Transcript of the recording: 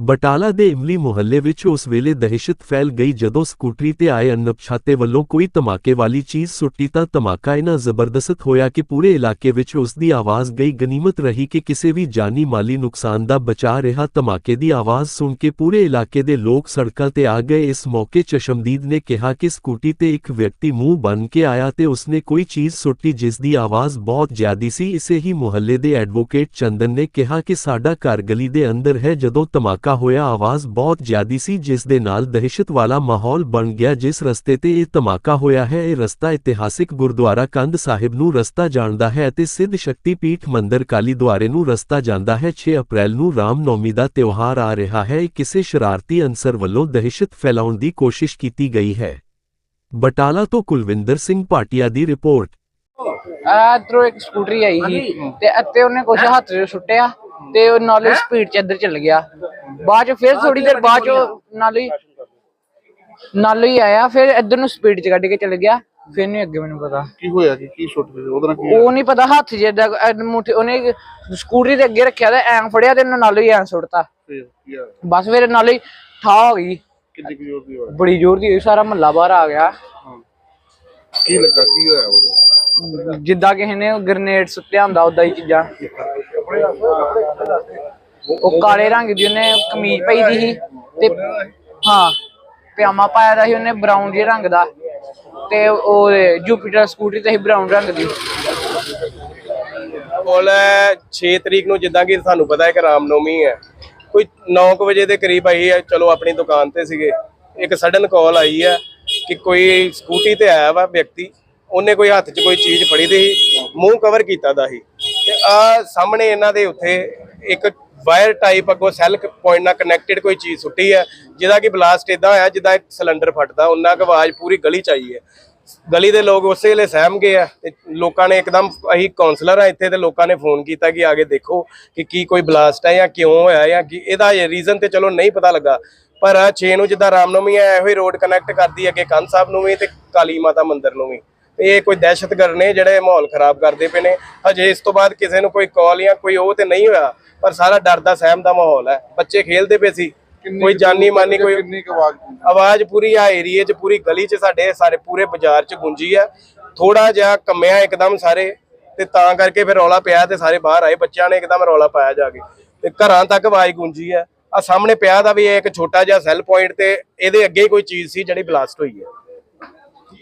ਬਟਾਲਾ ਦੇ ਇਮਲੀ ਮੁਹੱਲੇ ਵਿੱਚ ਉਸ ਵੇਲੇ ਦਹਿਸ਼ਤ ਫੈਲ ਗਈ ਜਦੋਂ ਸਕੂਟਰੀ ਤੇ ਆਏ ਅਣਪਛਾਤੇ ਵੱਲੋਂ ਕੋਈ ਧਮਾਕੇ ਵਾਲੀ ਚੀਜ਼ ਸੁੱਟੀ ਤਾਂ ਧਮਾਕਾ ਇਨਾ ਜ਼ਬਰਦਸਤ ਹੋਇਆ ਕਿ ਪੂਰੇ ਇਲਾਕੇ ਵਿੱਚ ਉਸ ਦੀ ਆਵਾਜ਼ ਗਈ ਗਨੀਮਤ ਰਹੀ ਕਿ ਕਿਸੇ ਵੀ ਜਾਨੀ ਮਾਲੀ ਨੁਕਸਾਨ ਦਾ ਬਚਾ ਰਿਹਾ ਧਮਾਕੇ ਦੀ ਆਵਾਜ਼ ਸੁਣ ਕੇ ਪੂਰੇ ਇਲਾਕੇ ਦੇ ਲੋਕ ਸੜਕਾਂ ਤੇ ਆ ਗਏ। ਇਸ ਮੌਕੇ ਚਸ਼ਮਦੀਦ ਨੇ ਕਿਹਾ ਕਿ ਸਕੂਟੀ ਤੇ ਇੱਕ ਵਿਅਕਤੀ ਮੂੰਹ ਬਨ ਕੇ ਆਇਆ ਤੇ ਉਸਨੇ ਕੋਈ ਚੀਜ਼ ਸੁੱਟੀ ਜਿਸ ਦੀ ਆਵਾਜ਼ ਬਹੁਤ ਜ਼ਿਆਦੀ ਸੀ। ਇਸੇ ਹੀ ਮੁਹੱਲੇ ਦੇ ਐਡਵੋਕੇਟ ਚੰਦਨ ਨੇ ਕਿਹਾ ਕਿ ਸਾਡਾ ਘਰ ਗਲੀ ਦੇ ਅੰਦਰ ਹੈ ਜਦੋਂ ਧਮਾਕਾ ਹੋਇਆ ਆਵਾਜ਼ ਬਹੁਤ ਜ਼ਿਆਦੀ ਸੀ ਜਿਸ ਦੇ ਨਾਲ ਦਹਿਸ਼ਤ ਵਾਲਾ ਮਾਹੌਲ ਬਣ ਗਿਆ ਜਿਸ ਰਸਤੇ ਤੇ ਇਹ ਧਮਾਕਾ ਹੋਇਆ ਹੈ। ਇਹ ਰਸਤਾ ਇਤਿਹਾਸਿਕ ਗੁਰਦੁਆਰਾ ਕੰਧ ਸਾਹਿਬ ਨੂੰ ਰਸਤਾ ਜਾਣਦਾ ਹੈ ਅਤੇ ਸਿੱਧ ਸ਼ਕਤੀ ਪੀਠ ਮੰਦਰ ਕਾਲੀ ਦੁਆਰੇ ਨੂੰ ਰਸਤਾ ਜਾਂਦਾ ਹੈ। 6 ਅਪ੍ਰੈਲ ਨੂੰ ਰਾਮਨੌਮੀ ਦਾ ਤਿਉਹਾਰ ਆ ਰਿਹਾ ਹੈ। ਕਿਸੇ ਸ਼ਰਾਰਤੀ ਅਨਸਰ ਵੱਲੋਂ ਦਹਿਸ਼ਤ ਫੈਲਾਉਣ ਦੀ ਕੋਸ਼ਿਸ਼ ਕੀਤੀ ਗਈ ਹੈ। ਬਟਾਲਾ ਤੋਂ ਕੁਲਵਿੰਦਰ ਸਿੰਘ ਭਾਟੀਆ ਦੀ ਰਿਪੋਰਟ। ਇਧਰੋਂ ਇੱਕ ਸਕੂਟਰੀ ਆਈ ਸੀ ਤੇ ਇੱਥੇ ਉਹਨੇ ਕੁਝ ਹੱਥ 'ਚ ਸੁੱਟਿਆ ਤੇ ਉਹ ਨਾਲੇ ਸਪੀਡ 'ਚ ਇੱਧਰ ਚੱਲ ਗਿਆ। ਬਾਅਦ 'ਚ ਫਿਰ ਥੋੜੀ ਦੇਰ ਬਾਅਦ 'ਚ ਉਹ ਨਾਲੇ ਹੀ- ਨਾਲੇ ਹੀ ਆਇਆ ਫਿਰ ਇੱਧਰ ਨੂੰ ਸਪੀਡ 'ਚ ਕੱਢ ਕੇ ਚੱਲ ਗਿਆ ਫਿਰ ਨਹੀਂ ਅੱਗੇ ਮੈਨੂੰ ਪਤਾ। ਕੀ ਹੋਇਆ ਕੀ ਕੀ ਸੁੱਟ ਗਏ ਉਹਦੇ ਕੀ ਉਹ ਨਹੀਂ ਪਤਾ ਹੱਥ ਜਿੱਦਾਂ ਮੁੱਠੀ ਉਹਨੇ ਸਕੂਟਰੀ ਦੇ ਅੱਗੇ ਰੱਖਿਆ ਤੇ ਐਂ ਫੜਿਆ ਤੇ ਨਾਲੇ ਹੀ ਐਂ ਸੁੱਟਤਾ। ਹੋਇਆ? ਕੀ ਹੋਇਆ? ਬਸ ਫਿਰ ਨਾਲੇ ਹੀ ਠਾ ਹੋ ਗਈ। ਕਿੰਨੀ ਕੁ ਜ਼ੋਰ ਦੀ ਹੋਇਆ? ਬੜੀ ਜ਼ੋਰ ਦੀ ਹੋਈ ਸਾਰਾ ਮਹੱਲਾ ਬਾਹਰ ਆ ਗਿਆ। ਕੀ ਲੱਗਾ? ਕੀ ਹੋਇਆ ਉਹ ਜਿੱਦਾਂ ਕਿਸੇ ਨੇ ਗ੍ਰਨੇਡ ਸੁੱਟਿਆ ਹੁੰਦਾ ਉਦਾਂ ਹੀ ਚੀਜ਼ਾਂ। ਉਹ ਕਾਲੇ ਰੰਗ ਦੀ ਉਹਨੇ ਕਮੀਜ਼ ਪਾਈ ਦੀ ਸੀ ਤੇ ਹਾਂ, ਪਜਾਮਾ ਪਾਇਆ ਦਾ ਸੀ ਉਹਨੇ ਬਰਾਊਨ ਜਿਹੇ ਰੰਗ ਦਾ ਤੇ ਉਹ ਜੁਪੀਟਰ ਸਕੂਟਰੀ ਤੇ ਸੀ ਬਰਾਊਨ ਰੰਗ ਦੀ। ਕੋਲ 6 ਤਰੀਕ ਨੂੰ ਜਿੱਦਾਂ ਕਿ ਸਾਨੂੰ ਪਤਾ ਹੈ ਕਿ ਰਾਮਨੌਮੀ ਹੈ। ਕੋਈ 9 ਵਜੇ ਦੇ ਕਰੀਬ ਆਈ ਹੈ, ਚਲੋ ਆਪਣੀ ਦੁਕਾਨ ਤੇ ਸੀਗੇ। ਇੱਕ ਸਡਨ ਕਾਲ ਆਈ ਹੈ ਕਿ ਕੋਈ ਸਕੂਟੀ ਤੇ ਆਇਆ ਵਾ ਵਿਅਕਤੀ, ਉਹਨੇ ਕੋਈ ਹੱਥ 'ਚ ਕੋਈ ਚੀਜ਼ ਫੜੀ ਦੀ ਸੀ, ਮੂੰਹ ਕਵਰ ਕੀਤਾ ਦਾ ਸੀ। ਤੇ ਆ ਸਾਹਮਣੇ ਇਹਨਾਂ ਦੇ ਉੱਥੇ ਇੱਕ ਵਾਇਰ ਟਾਈਪ ਅੱਗੋਂ ਸੈੱਲ ਪੁਆਇੰਟ ਨਾਲ ਕਨੈਕਟਡ ਕੋਈ ਚੀਜ਼ ਸੁੱਟੀ ਹੈ ਜਿਹਦਾ ਕਿ ਬਲਾਸਟ ਇਦਾਂ ਹੋਇਆ ਜਿੱਦਾਂ ਇੱਕ ਸਿਲੰਡਰ ਫਟਦਾ, ਉਹਨਾਂ ਕੁ ਆਵਾਜ਼ ਪੂਰੀ ਗਲੀ ਚ ਆਈ ਹੈ। ਗਲੀ ਦੇ ਲੋਕ ਉਸੇ ਵੇਲੇ ਸਹਿਮ ਗਏ ਆ ਤੇ ਲੋਕਾਂ ਨੇ ਇੱਕਦਮ ਅਸੀਂ ਕਾਉਂਸਲਰ ਆ ਇੱਥੇ ਤੇ ਲੋਕਾਂ ਨੇ ਫੋਨ ਕੀਤਾ ਕਿ ਆਗੇ ਦੇਖੋ ਕਿ ਕੀ ਕੋਈ ਬਲਾਸਟ ਹੈ ਜਾਂ ਕਿਉਂ ਹੋਇਆ ਜਾਂ ਕੀ ਇਹਦਾ ਰੀਜ਼ਨ ਤੇ ਚਲੋ ਨਹੀਂ ਪਤਾ ਲੱਗਾ। ਪਰ ਆ 6 ਨੂੰ ਜਿੱਦਾਂ ਰਾਮਨੌਮੀ ਹੈ ਇਹੋ ਹੀ ਰੋਡ ਕਨੈਕਟ ਕਰਦੀ ਅੱਗੇ ਕੰਨ ਸਾਹਿਬ ਨੂੰ ਵੀ ਤੇ ਕਾਲੀ ਮਾਤਾ ਮੰਦਿਰ ਨੂੰ ਵੀ। ਇਹ ਕੋਈ ਦਹਿਸ਼ਤਗਰਦ ਨੇ ਜਿਹੜੇ ਮਾਹੌਲ ਖਰਾਬ ਕਰਦੇ ਪਏ ਨੇ। ਹਜੇ ਇਸ ਤੋਂ ਬਾਅਦ ਕਿਸੇ ਨੂੰ ਕੋਈ ਕਾਲ ਜਾਂ ਕੋਈ ਉਹ ਤੇ ਨਹੀਂ ਹੋਇਆ ਪਰ ਸਾਰਾ ਡਰ ਦਾ ਸਹਿਮ ਦਾ ਮਾਹੌਲ ਹੈ। ਬੱਚੇ ਖੇਲਦੇ ਪਏ ਸੀ। ਕੋਈ ਜਾਨੀ ਮਾਨੀ ਕੋਈ ਆਵਾਜ਼ ਪੂਰੀ ਆ ਏਰੀਏ 'ਚ ਪੂਰੀ ਗਲੀ 'ਚ ਸਾਡੇ ਸਾਰੇ ਪੂਰੇ ਬਾਜ਼ਾਰ 'ਚ ਗੂੰਜੀ ਆ। ਥੋੜਾ ਜਿਹਾ ਕੰਮਿਆ ਇੱਕਦਮ ਸਾਰੇ ਤੇ ਤਾਂ ਕਰਕੇ ਫਿਰ ਰੌਲਾ ਪਿਆ ਤੇ ਸਾਰੇ ਬਾਹਰ ਆਏ। ਬੱਚਿਆਂ ਨੇ ਇੱਕਦਮ ਰੌਲਾ ਪਾਇਆ ਜਾ ਕੇ। ਤੇ ਘਰਾਂ ਤੱਕ ਆਵਾਜ਼ ਗੂੰਜੀ ਆ। ਆ ਸਾਹਮਣੇ ਪਿਆ ਦਾ ਵੀ ਇਹ ਇੱਕ ਛੋਟਾ ਜਿਹਾ ਸੈੱਲ ਪੁਆਇੰਟ ਤੇ ਇਹਦੇ ਅੱਗੇ ਹੀ ਕੋਈ ਚੀਜ਼ ਸੀ ਜਿਹੜੀ ਬਲਾਸਟ ਹੋਈ ਹੈ।